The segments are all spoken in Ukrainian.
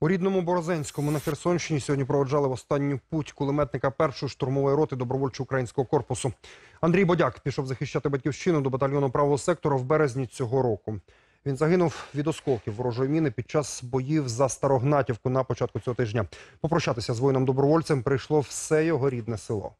У рідному Борозенському на Херсонщині сьогодні проводжали в останню путь кулеметника першої штурмової роти добровольчо-українського корпусу. Андрій Бодяк пішов захищати батьківщину до батальйону правого сектора в березні цього року. Він загинув від осколків ворожої міни під час боїв за Старогнатівку на початку цього тижня. Попрощатися з воїном-добровольцем прийшло все його рідне село.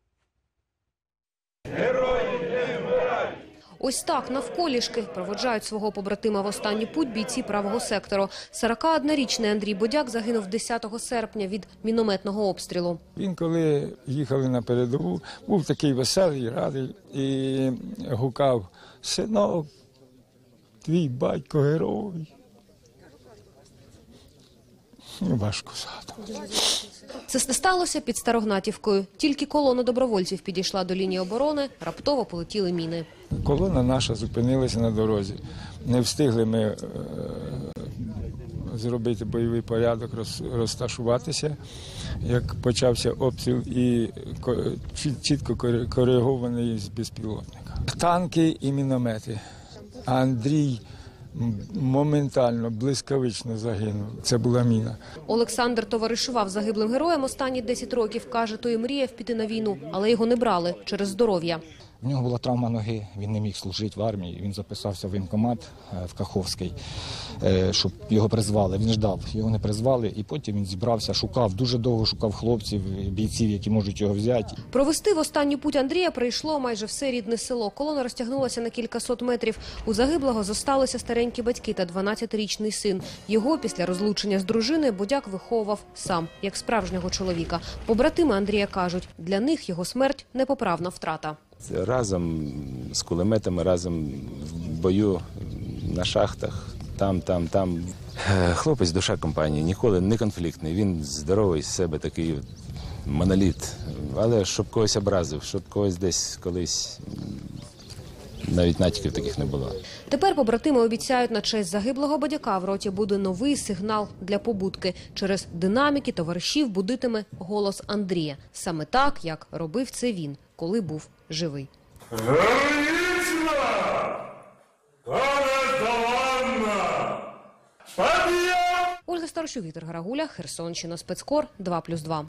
Ось так навколішки проводжають свого побратима в останню путь бійці правого сектору. 41-річний Андрій Бодяк загинув 10 серпня від мінометного обстрілу. Він, коли їхали на передову, був такий веселий, радий і гукав синок, твій батько герой. Важко згадувати. Це сталося під Старогнатівкою. Тільки колона добровольців підійшла до лінії оборони, раптово полетіли міни. Колона наша зупинилася на дорозі. Не встигли ми е, зробити бойовий порядок, роз- розташуватися, як почався обстріл і чітко коригований з безпілотника. Танки і міномети. Андрій моментально, блискавично загинув. Це була міна. Олександр товаришував загиблим героям останні 10 років. Каже, той мріяв піти на війну, але його не брали через здоров'я. В нього була травма ноги, він не міг служити в армії. Він записався в воєнкомат е, в Каховський, е, щоб його призвали. Він ждав, його не призвали, і потім він зібрався, шукав дуже довго шукав хлопців, бійців, які можуть його взяти. Провести в останню путь Андрія прийшло майже все рідне село. Колона розтягнулася на кількасот метрів. У загиблого зосталися старенькі батьки та 12-річний син. Його після розлучення з дружиною Бодяк виховував сам, як справжнього чоловіка. Побратими Андрія кажуть, для них його смерть непоправна втрата. Разом з кулеметами, разом в бою на шахтах, там, там, там. Е, Хлопець душа компанії, ніколи не конфліктний. Він здоровий з себе такий моноліт. Але щоб когось образив, щоб когось десь колись навіть натяків таких не було. Тепер побратими обіцяють на честь загиблого бодяка в роті буде новий сигнал для побудки. Через динаміки товаришів будитиме голос Андрія. Саме так, як робив це він, коли був живий. Ольга Старощук, Віктор Гарагуля, Херсонщина, спецкор 2+,2.